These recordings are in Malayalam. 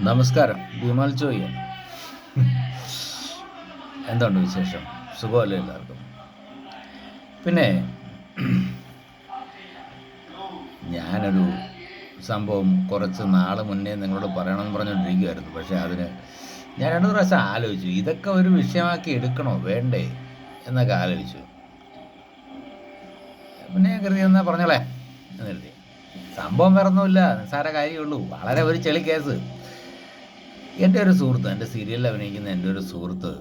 നമസ്കാരം. വിമൽ ചോയ്യ എന്താണ് വിശേഷം? സുഖമല്ലേ എല്ലാവർക്കും? പിന്നെ ഞാനൊരു സംഭവം കുറച്ച് നാൾ മുന്നേ നിങ്ങളോട് പറയണമെന്ന് പറഞ്ഞുകൊണ്ടിരിക്കുകയായിരുന്നു പക്ഷേ അതിന് ഞാൻ രണ്ടു പ്രാവശ്യം ആലോചിച്ചു. ഇതൊക്കെ ഒരു വിഷയമാക്കി എടുക്കണോ? വേണ്ടേ? എന്നൊക്കെ ആലോചിച്ചു. പിന്നെ കരുതി എന്നാ പറഞ്ഞോളേ? എന്നെഴുതി സംഭവം വേറൊന്നുമില്ല. നിസ്സാര കാര്യമുള്ളൂ വളരെ ഒരു ചെളി കേസ്. എന്റെ ഒരു സുഹൃത്ത് എന്റെ സീരിയലിൽ അഭിനയിക്കുന്ന എന്റെ ഒരു സുഹൃത്ത്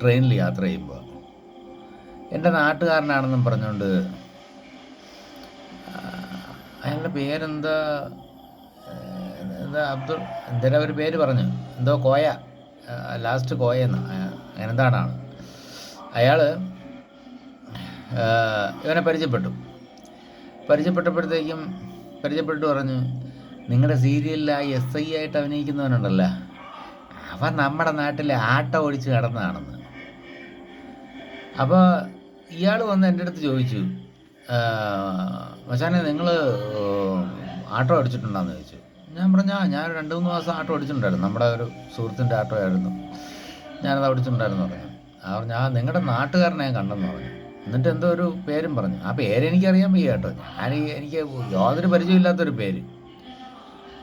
ട്രെയിനിൽ യാത്ര ചെയ്യുമ്പോൾ എന്റെ നാട്ടുകാരനാണെന്നും പറഞ്ഞുകൊണ്ട് അയാളുടെ പേരെന്താ? എന്താ അബ്ദുൾ? എന്തേലും അവർ പേര് പറഞ്ഞു. എന്തോ കോയ ലാസ്റ്റ് കോയ എന്ന അങ്ങനെ അയാൾ ഇവനെ പരിചയപ്പെട്ടു. പരിചയപ്പെട്ടപ്പോഴത്തേക്കും പരിചയപ്പെട്ടു പറഞ്ഞു നിങ്ങളുടെ സീരിയലിൽ ആ എസ് ഐ ആയിട്ട് അഭിനയിക്കുന്നവനുണ്ടല്ലോ. അവൻ നമ്മുടെ നാട്ടിലെ ആട്ട ഓടിച്ച് കിടന്നതാണെന്ന്. അപ്പോൾ ഇയാൾ വന്ന് എന്റെ അടുത്ത് ചോദിച്ചു മച്ചാനെ നിങ്ങൾ ആട്ടോ അടിച്ചിട്ടുണ്ടോയെന്ന് ചോദിച്ചു. ഞാൻ പറഞ്ഞാ ഞാൻ രണ്ട് മൂന്ന് മാസം ആട്ടോ അടിച്ചിട്ടുണ്ടായിരുന്നു. നമ്മുടെ ഒരു സുഹൃത്തിന്റെ ആട്ടോ ആയിരുന്നു. ഞാനത് അടിച്ചിട്ടുണ്ടായിരുന്നു പറഞ്ഞു. ആ പറഞ്ഞു നിങ്ങളുടെ നാട്ടുകാരനെ ഞാൻ കണ്ടെന്ന് പറഞ്ഞു. എന്നിട്ട് എന്തോ ഒരു പേരും പറഞ്ഞു. ആ പേര് എനിക്കറിയാൻ വയ്യ കേട്ടോ. ഞാൻ എനിക്ക് യാതൊരു പരിചയമില്ലാത്തൊരു പേര്.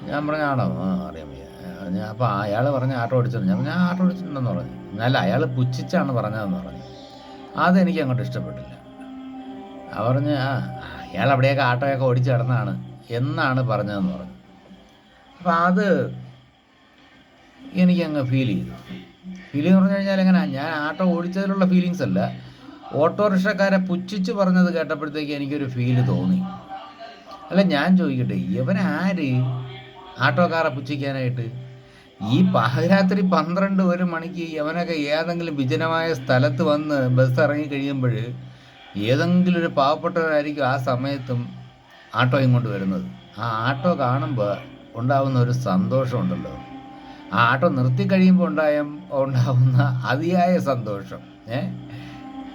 ഞാൻ പറഞ്ഞാണോ ആ അറിയാൻ വയ്യ. ഞാൻ അപ്പോൾ അയാൾ പറഞ്ഞ ആട്ടോ ഓടിച്ചിട്ടുണ്ട് ഞാൻ ഞാൻ ആട്ടോ ഓടിച്ചിട്ടുണ്ടെന്ന് പറഞ്ഞു. എന്നാലും അയാൾ പുച്ഛിച്ചാണ് പറഞ്ഞതെന്ന് പറഞ്ഞു. അതെനിക്ക് അങ്ങോട്ട് ഇഷ്ടപ്പെട്ടില്ല. ആ പറഞ്ഞ് അയാൾ അവിടെയൊക്കെ ആട്ടോയൊക്കെ ഓടിച്ച് കിടന്നാണ് എന്നാണ് പറഞ്ഞതെന്ന് പറഞ്ഞു. അപ്പം അത് എനിക്കങ്ങ് ഫീൽ ചെയ്തു. ഫീൽ എന്ന് പറഞ്ഞു കഴിഞ്ഞാൽ എങ്ങനെ? ഞാൻ ആട്ടോ ഓടിച്ചതിലുള്ള ഫീലിങ്സ് അല്ല. ഓട്ടോറിക്ഷക്കാരെ പുച്ഛിച്ച് പറഞ്ഞത് കേട്ടപ്പോഴത്തേക്ക് എനിക്കൊരു ഫീൽ തോന്നി. അല്ല ഞാൻ ചോദിക്കട്ടെ ഇവനാര് ആട്ടോക്കാരെ പുച്ഛിക്കാനായിട്ട്? ഈ പാതിരാത്രി പന്ത്രണ്ട് ഒരു മണിക്ക് യവനൊക്കെ ഏതെങ്കിലും വിജനമായ സ്ഥലത്ത് വന്ന് ബസ് ഇറങ്ങി കഴിയുമ്പോൾ ഏതെങ്കിലും ഒരു പാവപ്പെട്ടവരായിരിക്കും ആ സമയത്തും ആട്ടോയും കൊണ്ട് വരുന്നത്. ആ ആട്ടോ കാണുമ്പോൾ ഉണ്ടാവുന്ന ഒരു സന്തോഷമുണ്ടല്ലോ ആ ആട്ടോ നിർത്തി കഴിയുമ്പോൾ ഉണ്ടായ ഉണ്ടാവുന്ന അതിയായ സന്തോഷം. ഏ?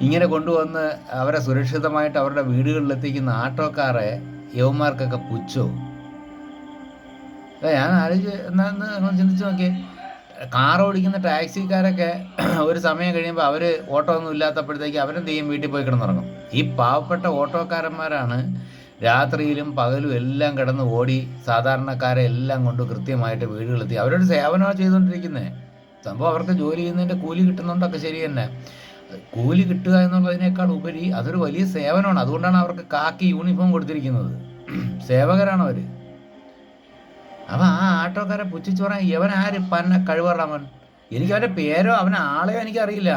ഇങ്ങനെ കൊണ്ടുവന്ന് അവരെ സുരക്ഷിതമായിട്ട് അവരുടെ വീടുകളിലെത്തിക്കുന്ന ആട്ടോക്കാരെ യവന്മാർക്കൊക്കെ പുച്ഛോ? അല്ല ഞാൻ ആലോചിച്ച് എന്നാന്ന് നിങ്ങൾ ചിന്തിച്ച് നോക്കിയേ. കാർ ഓടിക്കുന്ന ടാക്സിക്കാരൊക്കെ ഒരു സമയം കഴിയുമ്പോൾ അവർ ഓട്ടോ ഒന്നും ഇല്ലാത്തപ്പോഴത്തേക്ക് അവരെന്ത് ചെയ്യും? വീട്ടിൽ പോയി കിടന്നുറങ്ങും. ഈ പാവപ്പെട്ട ഓട്ടോക്കാരന്മാരാണ് രാത്രിയിലും പകലും എല്ലാം കിടന്ന് ഓടി സാധാരണക്കാരെ എല്ലാം കൊണ്ട് കൃത്യമായിട്ട് വീടുകളെത്തി അവരൊരു സേവനമാണ് ചെയ്തുകൊണ്ടിരിക്കുന്നത് സംഭവം അവർക്ക് ജോലി ചെയ്യുന്നതിന്റെ കൂലി കിട്ടുന്നുണ്ടൊക്കെ ശരി തന്നെ. കൂലി കിട്ടുക എന്നുള്ളതിനേക്കാൾ ഉപരി അതൊരു വലിയ സേവനമാണ്. അതുകൊണ്ടാണ് അവർക്ക് കാക്കി യൂണിഫോം കൊടുത്തിരിക്കുന്നത്. സേവകരാണ് അവർ അവൻ ആ ആട്ടോക്കാരെ പുച്ഛിച്ച് പറഞ്ഞാൽ ആര്? പന്ന കഴിവറവൻ എനിക്ക് അവന്റെ പേരോ അവനെ ആളെയോ എനിക്കറിയില്ല.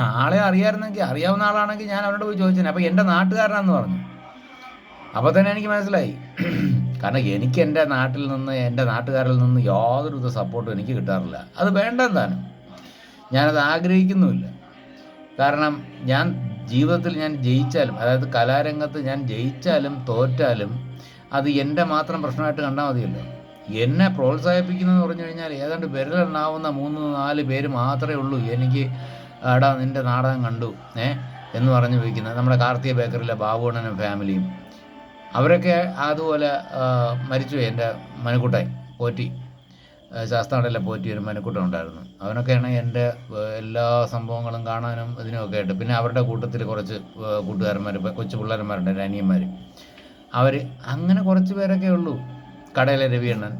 ആളെ അറിയാമായിരുന്നെങ്കിൽ അറിയാവുന്ന ആളാണെങ്കിൽ ഞാൻ അവനോട് പോയി ചോദിച്ചേനെ. അപ്പോൾ എന്റെ നാട്ടുകാരനാന്ന് പറഞ്ഞു. അപ്പോൾ തന്നെ എനിക്ക് മനസ്സിലായി. കാരണം എനിക്ക് എന്റെ നാട്ടിൽ നിന്ന് എന്റെ നാട്ടുകാരിൽ നിന്ന് യാതൊരു വിധ സപ്പോർട്ടും എനിക്ക് കിട്ടാറില്ല. അത് വേണ്ടെന്താനും ഞാനത് ആഗ്രഹിക്കുന്നുമില്ല. കാരണം ഞാൻ ജീവിതത്തിൽ ഞാൻ ജയിച്ചാലും അതായത് കലാരംഗത്ത് ഞാൻ ജയിച്ചാലും തോറ്റാലും അത് എന്റെ മാത്രം പ്രശ്നമായിട്ട് കണ്ടാൽ മതിയല്ലോ. എന്നെ പ്രോത്സാഹിപ്പിക്കുന്നതെന്ന് പറഞ്ഞു കഴിഞ്ഞാൽ ഏതാണ്ട് വിരലെണ്ണാവുന്ന മൂന്ന് നാല് പേര് മാത്രമേ ഉള്ളൂ. എനിക്ക് എടാ നിന്റെ നാടകം കണ്ടു ഏ എന്ന് പറഞ്ഞു വയ്ക്കുന്നത് നമ്മുടെ കാർത്തിക ബേക്കറിലെ ബാബുണ്ണനും ഫാമിലിയും. അവരൊക്കെ അതുപോലെ മരിച്ചു എന്റെ മനുക്കുട്ടായി പോറ്റി. ആ, പോറ്റി ഒരു മനുക്കുട്ടൻ ഉണ്ടായിരുന്നു. അവനൊക്കെയാണ് എന്റെ എല്ലാ സംഭവങ്ങളും കാണാനും ഇതിനുമൊക്കെ ആയിട്ട്. പിന്നെ അവരുടെ കൂട്ടത്തിൽ കുറച്ച് കൂട്ടുകാരന്മാർ കൊച്ചു പിള്ളേരന്മാരുണ്ട് എന്റെ അനിയന്മാർ അവർ അങ്ങനെ കുറച്ച് പേരൊക്കെ ഉള്ളൂ. കടയിലെ രവിയണ്ണൻ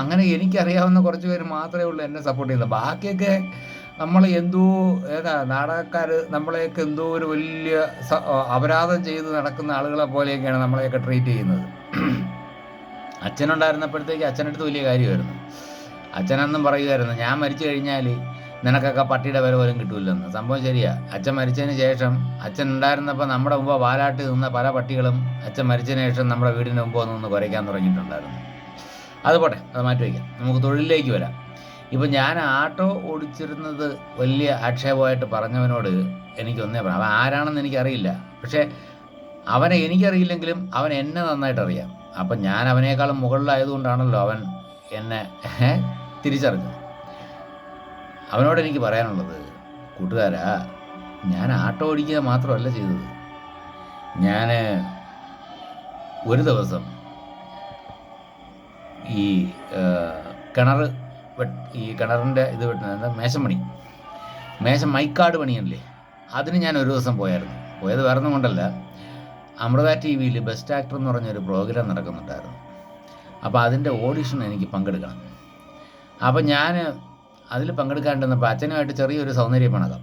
അങ്ങനെ എനിക്കറിയാവുന്ന കുറച്ച് പേര് മാത്രമേ ഉള്ളൂ എന്നെ സപ്പോർട്ട് ചെയ്യുന്നത്. ബാക്കിയൊക്കെ നമ്മൾ എന്തോ ഏതാ നാടകക്കാർ നമ്മളെയൊക്കെ എന്തോ ഒരു വലിയ അപരാധം ചെയ്ത് നടക്കുന്ന ആളുകളെ പോലെയൊക്കെയാണ് നമ്മളെയൊക്കെ ട്രീറ്റ് ചെയ്യുന്നത്. അച്ഛനുണ്ടായിരുന്നപ്പോഴത്തേക്ക് അച്ഛനടുത്ത് വലിയ കാര്യമായിരുന്നു. അച്ഛനെന്നും പറയുമായിരുന്നു ഞാൻ മരിച്ചു കഴിഞ്ഞാൽ നിനക്കൊക്കെ പട്ടിയുടെ വില പോലും കിട്ടൂലെന്ന് സംഭവം ശരിയാ. അച്ഛൻ മരിച്ചതിന് ശേഷം അച്ഛൻ ഉണ്ടായിരുന്നപ്പോൾ നമ്മുടെ മുമ്പ് വാലാട്ടി നിന്ന പല പട്ടികളും അച്ഛൻ മരിച്ചതിന് ശേഷം നമ്മുടെ വീടിന് മുമ്പ് നിന്ന് കുറയ്ക്കാൻ തുടങ്ങിയിട്ടുണ്ടായിരുന്നു. അത് പോട്ടെ അത് മാറ്റി വയ്ക്കാം. നമുക്ക് തൊഴിലിലേക്ക് വരാം. ഇപ്പം ഞാൻ ആട്ടോ ഓടിച്ചിരുന്നത് വലിയ ആക്ഷേപമായിട്ട് പറഞ്ഞവനോട് എനിക്കൊന്നേ പറയാം. അവൻ ആരാണെന്ന് എനിക്കറിയില്ല. പക്ഷേ അവനെ എനിക്കറിയില്ലെങ്കിലും അവൻ എന്നെ നന്നായിട്ട് അറിയാം അപ്പം ഞാൻ അവനേക്കാളും മുകളിലായതുകൊണ്ടാണല്ലോ അവൻ എന്നെ തിരിച്ചറിഞ്ഞത്. അവനോട് എനിക്ക് പറയാനുള്ളത് കൂട്ടുകാരാ ഞാൻ ആട്ടോ ഓടിക്കുക മാത്രമല്ല ചെയ്തത്. ഞാൻ ഒരു ദിവസം ഈ കിണർ ഈ കിണറിന്റെ ഇത് വെട്ടുന്നത് മേശമണി മേശം മൈക്കാട് പണിയല്ലേ? അതിന് ഞാൻ ഒരു ദിവസം പോയായിരുന്നു. പോയത് വേറെ കൊണ്ടല്ല. അമൃത ടി വിയിൽ ബെസ്റ്റ് ആക്ടർ എന്ന് പറഞ്ഞൊരു പ്രോഗ്രാം നടക്കുന്നുണ്ടായിരുന്നു. അപ്പോൾ അതിന്റെ ഓഡിഷൻ എനിക്ക് പങ്കെടുക്കണം. അപ്പോൾ ഞാൻ അതിൽ പങ്കെടുക്കാണ്ടിരുന്നപ്പോൾ അച്ഛനുമായിട്ട് ചെറിയൊരു സൗന്ദര്യപ്പണകം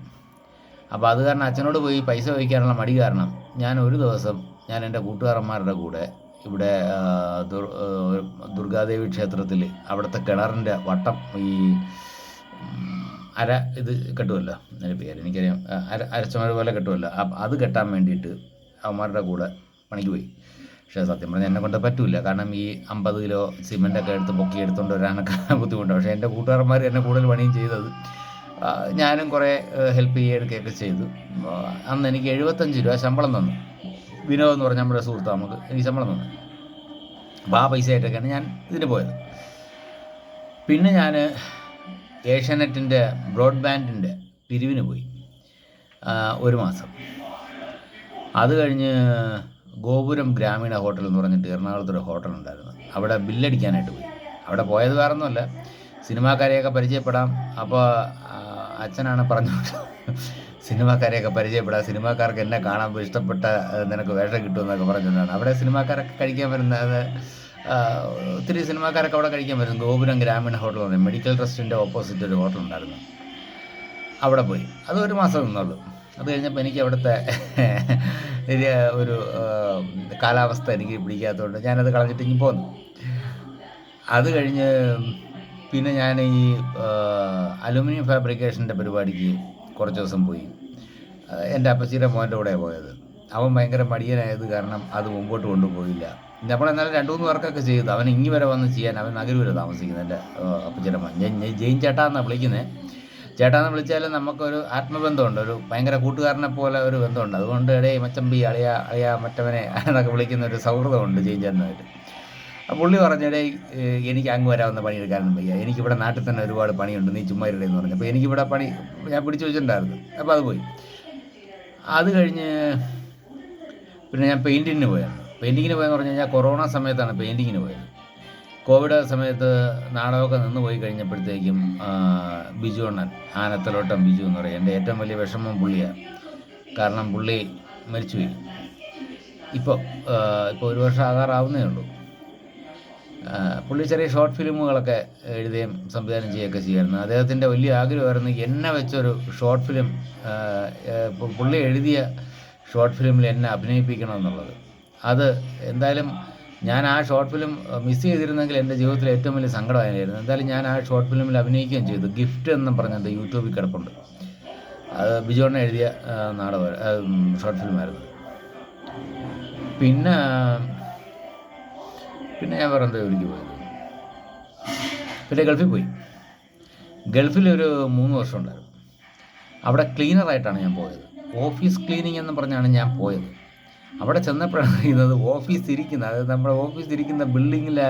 അപ്പോൾ അത് കാരണം അച്ഛനോട് പോയി പൈസ വഹിക്കാനുള്ള മടി കാരണം ഞാൻ ഒരു ദിവസം ഞാൻ എന്റെ കൂട്ടുകാരന്മാരുടെ കൂടെ ഇവിടെ ദുർഗാദേവി ക്ഷേത്രത്തിൽ അവിടുത്തെ കിണറിന്റെ വട്ടം ഈ അര ഇത് കെട്ടുമല്ലോ അതിന്റെ പേര് എനിക്കറിയാം. അര അരച്ചമര പോലെ കെട്ടുമല്ലോ അത് കെട്ടാൻ വേണ്ടിയിട്ട് അവന്മാരുടെ കൂടെ പണിക്ക് പോയി. പക്ഷേ സത്യം പറഞ്ഞാൽ എന്നെ കൊണ്ട് പറ്റൂല. കാരണം ഈ അമ്പത് കിലോ സിമെന്റൊക്കെ എടുത്ത് പൊക്കി എടുത്തുകൊണ്ട് വരാനൊക്കെ ബുദ്ധിമുട്ടാണ് പക്ഷേ എന്റെ കൂട്ടുകാരന്മാർ എന്നെ കൂടുതൽ പണിയും ചെയ്തത് ഞാനും കുറേ ഹെൽപ്പ് ചെയ്യുകയൊക്കെ ചെയ്തു. അന്ന് എനിക്ക് എഴുപത്തഞ്ച് രൂപ ശമ്പളം തന്നു. വിനോദ് എന്ന് പറഞ്ഞ നമ്മുടെ സുഹൃത്ത് നമുക്ക് എനിക്ക് ശമ്പളം തന്നു. അപ്പോൾ ആ പൈസ ആയിട്ടൊക്കെയാണ് ഞാൻ ഇതിന് പോയത്. പിന്നെ ഞാൻ ഏഷ്യാനെറ്റിന്റെ ബ്രോഡ്ബാൻഡിന്റെ പിരിവിന് പോയി ഒരു മാസം. അത് കഴിഞ്ഞ് ഗോപുരം ഗ്രാമീണ ഹോട്ടൽ എന്ന് പറഞ്ഞിട്ട് എറണാകുളത്തൊരു ഹോട്ടൽ ഉണ്ടായിരുന്നു. അവിടെ ബില്ലടിക്കാനായിട്ട് പോയി. അവിടെ പോയത് വേറൊന്നുമല്ല. സിനിമാക്കാരെയൊക്കെ പരിചയപ്പെടാം. അപ്പോൾ അച്ഛനാണ് പറഞ്ഞു സിനിമാക്കാരെയൊക്കെ പരിചയപ്പെടാം. സിനിമാക്കാർക്ക് എന്നെ കാണാൻ ഇഷ്ടപ്പെട്ട നിനക്ക് വേഷം കിട്ടുമെന്നൊക്കെ പറഞ്ഞിട്ടാണ് അവിടെ സിനിമാക്കാരൊക്കെ കഴിക്കാൻ വരുന്നത് ഒത്തിരി സിനിമാക്കാരൊക്കെ അവിടെ കഴിക്കാൻ വരുന്നു. ഗോപുരം ഗ്രാമീണ ഹോട്ടൽ പറഞ്ഞു മെഡിക്കൽ ട്രസ്റ്റിന്റെ ഓപ്പോസിറ്റ് ഒരു ഹോട്ടൽ ഉണ്ടായിരുന്നു. അവിടെ പോയി. അത് ഒരു മാസം നിന്നുള്ളൂ. അത് കഴിഞ്ഞപ്പോൾ എനിക്ക് അവിടുത്തെ ഒരു കാലാവസ്ഥ എനിക്ക് പിടിക്കാത്തതുകൊണ്ട് ഞാനത് കളഞ്ഞിട്ട് ഇനി പോന്നു. അത് കഴിഞ്ഞ് പിന്നെ ഞാൻ ഈ അലുമിനിയം ഫാബ്രിക്കേഷന്റെ പരിപാടിക്ക് കുറച്ച് ദിവസം പോയി. എന്റെ അപ്പച്ചിയുടെ മോന്റെ കൂടെ പോയത്. അവൻ ഭയങ്കര മടിയനായത് കാരണം അത് മുമ്പോട്ട് കൊണ്ടുപോയില്ല. നമ്മളെന്നാലും രണ്ടു മൂന്ന് വർക്കൊക്കെ ചെയ്തു. അവൻ ഇങ്ങി വരെ വന്ന് ചെയ്യാൻ അവൻ നഗരൂര താമസിക്കുന്നത് എന്റെ അപ്പച്ചിയുടെ മോൻ. ജയിൻ ചേട്ടാ എന്നാണ് വിളിക്കുന്നത് ചേട്ടാന്ന് വിളിച്ചാലും നമുക്കൊരു ആത്മബന്ധമുണ്ട്. ഒരു ഭയങ്കര കൂട്ടുകാരനെ പോലെ ഒരു ബന്ധമുണ്ട്. അതുകൊണ്ട് ഇടേ മച്ചമ്പി അളിയ അളിയ മറ്റവനെ എന്നൊക്കെ വിളിക്കുന്ന ഒരു സൗഹൃദമുണ്ട് ജെയിൻ ചേട്ടനായിട്ട് പുള്ളി പറഞ്ഞിടേ എനിക്ക് അങ്ങ് വരാവുന്ന പണിയെടുക്കാനും വയ്യ. എനിക്കിവിടെ നാട്ടിൽ തന്നെ ഒരുപാട് പണിയുണ്ട്. നീ ചുമ്മാ ഇടയെന്ന് പറഞ്ഞു. അപ്പോൾ എനിക്കിവിടെ പണി ഞാൻ പിടിച്ചു വെച്ചിട്ടുണ്ടായിരുന്നു. അപ്പോൾ അത് പോയി. അത് കഴിഞ്ഞ് പിന്നെ ഞാൻ പെയിന്റിങ്ങിന് പോയായിരുന്നു. പെയിന്റിങ്ങിന് പോയെന്ന് പറഞ്ഞു കഴിഞ്ഞാൽ കൊറോണ സമയത്താണ് പെയിന്റിങ്ങിന് പോയത്. കോവിഡ് സമയത്ത് നാടകമൊക്കെ നിന്ന് പോയി കഴിഞ്ഞപ്പോഴത്തേക്കും ബിജു അണ്ണൻ ആനത്തലോട്ടം ബിജു എന്ന് പറയും. എന്റെ ഏറ്റവും വലിയ വിഷമം പുള്ളിയാണ്. കാരണം പുള്ളി മരിച്ചുപോയി ഇപ്പോൾ ഇപ്പോൾ ഒരു വർഷം ആകാറാവുന്നേ ഉള്ളൂ. പുള്ളി ചെറിയ ഷോർട്ട് ഫിലിമുകളൊക്കെ എഴുതുകയും സംവിധാനം ചെയ്യുകയൊക്കെ ചെയ്യുമായിരുന്നു. അദ്ദേഹത്തിന്റെ വലിയ ആഗ്രഹമായിരുന്നു എന്നെ വെച്ചൊരു ഷോർട്ട് ഫിലിം പുള്ളി എഴുതിയ ഷോർട്ട് ഫിലിമിൽ എന്നെ അഭിനയിപ്പിക്കണം എന്നുള്ളത്. അത് എന്തായാലും ഞാൻ ആ ഷോർട്ട് ഫിലിം മിസ് ചെയ്തിരുന്നെങ്കിൽ എന്റെ ജീവിതത്തിൽ ഏറ്റവും വലിയ സങ്കടമായിരുന്നു. എന്തായാലും ഞാൻ ആ ഷോർട്ട് ഫിലിമിൽ അഭിനയിക്കുകയും ചെയ്തു. ഗിഫ്റ്റ് എന്നും പറഞ്ഞത് യൂട്യൂബിൽ കിടപ്പുണ്ട്. അത് ബിജോണ്ണ എഴുതിയ നാടകം ഷോർട്ട് ഫിലിമായിരുന്നു പിന്നെ പിന്നെ ഞാൻ വേറെ എന്താ ജോലിക്ക് പോയത്. പിന്നെ ഗൾഫിൽ പോയി. ഗൾഫിൽ ഒരു മൂന്ന് വർഷം ഉണ്ടായിരുന്നു. അവിടെ ക്ലീനറായിട്ടാണ് ഞാൻ പോയത്. ഓഫീസ് ക്ലീനിങ് എന്ന് പറഞ്ഞാണ് ഞാൻ പോയത്. അവിടെ ചെന്നപ്പോഴാണ് അറിയുന്നത് ഓഫീസ് ഇരിക്കുന്ന അതായത് നമ്മുടെ ഓഫീസ് ഇരിക്കുന്ന ബിൽഡിങ്ങിലെ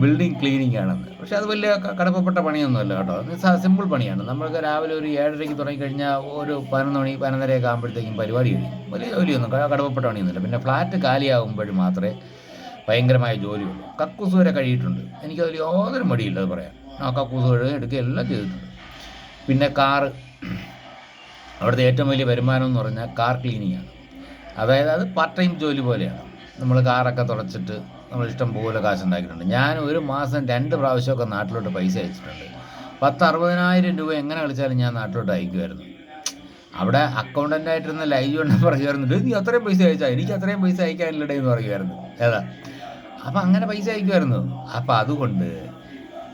ബിൽഡിംഗ് ക്ലീനിങ് ആണെന്ന് പക്ഷേ അത് വലിയ കടപ്പപ്പെട്ട പണിയൊന്നുമല്ല കേട്ടോ. സിമ്പിൾ പണിയാണ്. നമ്മൾക്ക് രാവിലെ ഒരു ഏഴരയ്ക്ക് തുടങ്ങിക്കഴിഞ്ഞാൽ ഒരു പതിനൊന്ന് മണി പതിനൊന്നരയൊക്കെ ആകുമ്പോഴത്തേക്കും പരിപാടി കഴിയും. വലിയ ജോലിയൊന്നും കടപ്പപ്പെട്ട പണിയൊന്നുമില്ല. പിന്നെ ഫ്ലാറ്റ് കാലിയാകുമ്പോഴും മാത്രമേ ഭയങ്കരമായ ജോലിയുള്ളൂ. കക്കൂസ് വരെ കഴിയിട്ടുണ്ട്. എനിക്കതിൽ യാതൊരു മടിയില്ല അത് പറയാം ആ കക്കൂസ് കഴുകുക എടുക്കുക എല്ലാം ചെയ്തിട്ടുണ്ട്. പിന്നെ കാറ്. അവിടുത്തെ ഏറ്റവും വലിയ വരുമാനം എന്ന് പറഞ്ഞാൽ കാർ ക്ലീനിങ് ആണ് അതായത് അത് പാർട്ട് ടൈം ജോലി പോലെയാണ്. നമ്മൾ കാറൊക്കെ തുടച്ചിട്ട് നമ്മൾ ഇഷ്ടം പോലെ കാശ് ഉണ്ടാക്കിയിട്ടുണ്ട് ഞാൻ ഒരു മാസം രണ്ട് പ്രാവശ്യമൊക്കെ നാട്ടിലോട്ട് പൈസ അയച്ചിട്ടുണ്ട്. പത്ത് അറുപതിനായിരം രൂപ എങ്ങനെ കളിച്ചാലും ഞാൻ നാട്ടിലോട്ട് അയക്കുമായിരുന്നു. അവിടെ അക്കൗണ്ടന്റ് ആയിട്ടിരുന്ന ലൈവ് എണ്ണം പറയുമായിരുന്നു നീ അത്രയും പൈസ അയച്ചാൽ എനിക്ക് അത്രയും പൈസ അയക്കാനില്ലടേ എന്ന് പറയുമായിരുന്നു. ഏതാ? അപ്പം അങ്ങനെ പൈസ അയക്കുമായിരുന്നു. അപ്പം അതുകൊണ്ട്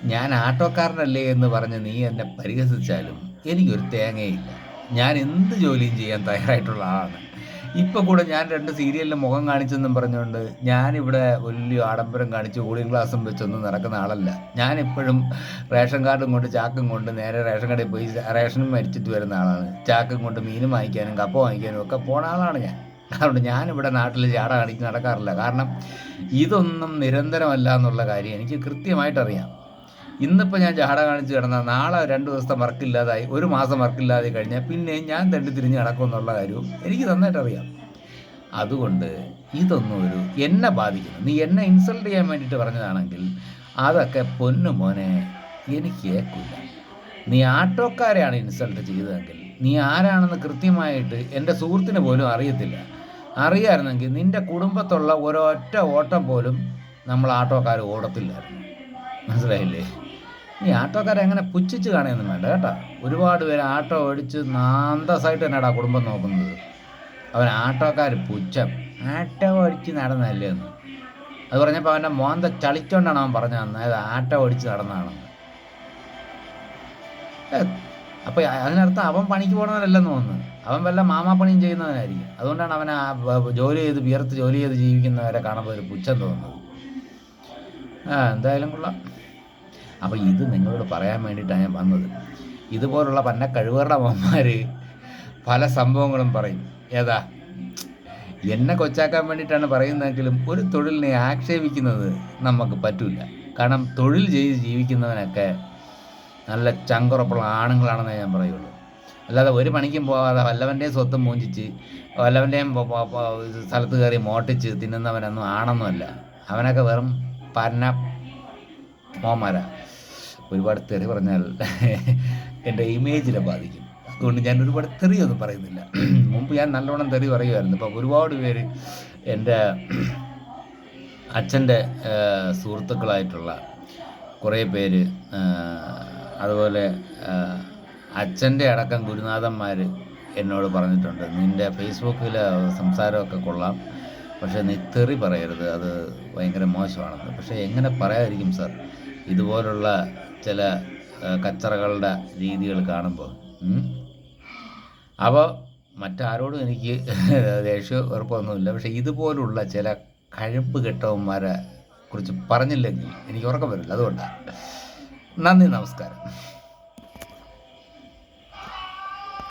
ഞാൻ ആട്ടോക്കാരനല്ലേ എന്ന് പറഞ്ഞ് നീ എന്നെ പരിഹസിച്ചാലും എനിക്കൊരു തേങ്ങയില്ല. ഞാൻ എന്ത് ജോലിയും ചെയ്യാൻ തയ്യാറായിട്ടുള്ള ആളാണ്. ഇപ്പം കൂടെ ഞാൻ രണ്ട് സീരിയലിൽ മുഖം കാണിച്ചെന്നും പറഞ്ഞുകൊണ്ട് ഇവിടെ വലിയ ആഡംബരം കാണിച്ച് കൂളിംഗ് ഗ്ലാസും വെച്ചൊന്നും നടക്കുന്ന ആളല്ല. ഞാൻ എപ്പോഴും റേഷൻ കാർഡും കൊണ്ട് ചാക്കും കൊണ്ട് നേരെ റേഷൻ കടയിൽ പോയി റേഷനും മരിച്ചിട്ട് വരുന്ന ആളാണ്. ചാക്കും കൊണ്ട് മീനും വാങ്ങിക്കാനും കപ്പ വാങ്ങിക്കാനും ഒക്കെ പോണ ആളാണ് ഞാൻ. അതുകൊണ്ട് ഞാനിവിടെ നാട്ടിൽ ചാട കാണിച്ച് നടക്കാറില്ല. കാരണം ഇതൊന്നും നിരന്തരമല്ല എന്നുള്ള കാര്യം എനിക്ക് കൃത്യമായിട്ടറിയാം. ഇന്നിപ്പോൾ ഞാൻ ജാട കാണിച്ച് കിടന്നാൽ നാളെ രണ്ട് ദിവസത്തെ വർക്കില്ലാതായി ഒരു മാസം വർക്കില്ലാതെ കഴിഞ്ഞാൽ പിന്നെ ഞാൻ തണ്ടി തിരിഞ്ഞ് നടക്കുമെന്നുള്ള കാര്യവും എനിക്ക് നന്നായിട്ട് അറിയാം. അതുകൊണ്ട് ഇതൊന്നും ഒരു എന്നെ ബാധിക്കുന്നു. നീ എന്നെ ഇൻസൾട്ട് ചെയ്യാൻ വേണ്ടിയിട്ട് പറഞ്ഞതാണെങ്കിൽ അതൊക്കെ പൊന്നു മോനെ എനിക്ക് കേൾക്കില്ല നീ ആട്ടോക്കാരെയാണ് ഇൻസൾട്ട് ചെയ്തതെങ്കിൽ നീ ആരാണെന്ന് കൃത്യമായിട്ട് എന്റെ സുഹൃത്തിന് പോലും അറിയത്തില്ല. അറിയാമായിരുന്നെങ്കിൽ നിന്റെ കുടുംബത്തുള്ള ഒരൊറ്റ ഓട്ടം പോലും നമ്മൾ ആട്ടോക്കാർ ഓടത്തില്ലായിരുന്നു. മനസ്സിലായില്ലേ? ഈ ആട്ടോക്കാരെ അങ്ങനെ പുച്ഛിച്ച് കാണുകയൊന്നും വേണ്ട കേട്ടോ. ഒരുപാട് പേര് ആട്ടോ ഓടിച്ച് നാന്തസായിട്ട് തന്നെയാടാ കുടുംബം നോക്കുന്നത്. അവൻ ആട്ടോക്കാർ പുച്ഛം. ആട്ടോ ഓടിച്ച് നടന്നല്ലേ എന്ന്. അത് പറഞ്ഞപ്പോൾ അവന്റെ മോന്ത ചളിച്ചോണ്ടാണ് അവൻ പറഞ്ഞു അതായത് ആട്ടോ ഓടിച്ച് നടന്നതാണെന്ന്. അപ്പോൾ അതിനർത്ഥം അവൻ പണിക്ക് പോകണവനല്ലെന്ന് തോന്നുന്നു. അവൻ വല്ല മാമാപ്പണിയും ചെയ്യുന്നവനായിരിക്കും. അതുകൊണ്ടാണ് അവൻ ആ ജോലി ചെയ്ത് വിയർത്ത് ജോലി ചെയ്ത് ജീവിക്കുന്നവരെ കാണുമ്പോൾ ഒരു പുച്ഛം തോന്നുന്നത്. ആ എന്തായാലും കൊള്ളാം. അപ്പോൾ ഇത് നിങ്ങളോട് പറയാൻ വേണ്ടിയിട്ടാണ് ഞാൻ വന്നത്. ഇതുപോലുള്ള പന്ന കഴിവുകളുടെ അമ്മമാർ പല സംഭവങ്ങളും പറയും. ഏതാ? എന്നെ കൊച്ചാക്കാൻ വേണ്ടിയിട്ടാണ് പറയുന്നതെങ്കിലും ഒരു തൊഴിലിനെ ആക്ഷേപിക്കുന്നത് നമുക്ക് പറ്റില്ല കാരണം തൊഴിൽ ചെയ്ത് ജീവിക്കുന്നവനൊക്കെ നല്ല ചങ്കുറപ്പുള്ള ആണുങ്ങളാണെന്നേ ഞാൻ പറയുള്ളൂ. അല്ലാതെ ഒരു പണിക്കും പോകാതെ വല്ലവന്റെയും സ്വത്ത് മൂഞ്ചിച്ച് വല്ലവന്റെയും സ്ഥലത്ത് കയറി മോട്ടിച്ച് തിന്നുന്നവനൊന്നും ആണെന്നല്ല അവനൊക്കെ വെറും പന്ന മോമാരാ ഒരുപാട് തെറി പറഞ്ഞാൽ എന്റെ ഇമേജിനെ ബാധിക്കും. അതുകൊണ്ട് ഞാൻ ഒരുപാട് തെറിയൊന്നും പറയുന്നില്ല. മുമ്പ് ഞാൻ നല്ലോണം തെറി പറയുമായിരുന്നു. ഇപ്പം ഒരുപാട് പേര് എന്റെ അച്ഛന്റെ സുഹൃത്തുക്കളായിട്ടുള്ള കുറേ പേര് അതുപോലെ അച്ഛന്റെ അടക്കം ഗുരുനാഥന്മാർ എന്നോട് പറഞ്ഞിട്ടുണ്ട്. നിന്റെ ഫേസ്ബുക്കിൽ സംസാരമൊക്കെ കൊള്ളാം. പക്ഷേ നീ തെറി പറയരുത്. അത് ഭയങ്കര മോശമാണെന്ന്. പക്ഷേ എങ്ങനെ പറയാതിരിക്കും സാർ? ഇതുപോലുള്ള ചില കച്ചറകളുടെ രീതികൾ കാണുമ്പോൾ. അപ്പോൾ മറ്റാരോടും എനിക്ക് ദേഷ്യം ഉറപ്പൊന്നുമില്ല. പക്ഷേ ഇതുപോലുള്ള ചില കഴിപ്പ് കെട്ടവന്മാരെ കുറിച്ച് പറഞ്ഞില്ലെങ്കിൽ എനിക്ക് ഉറക്കം വരില്ല. അതുകൊണ്ടാണ് നന്ദി നമസ്കാരം.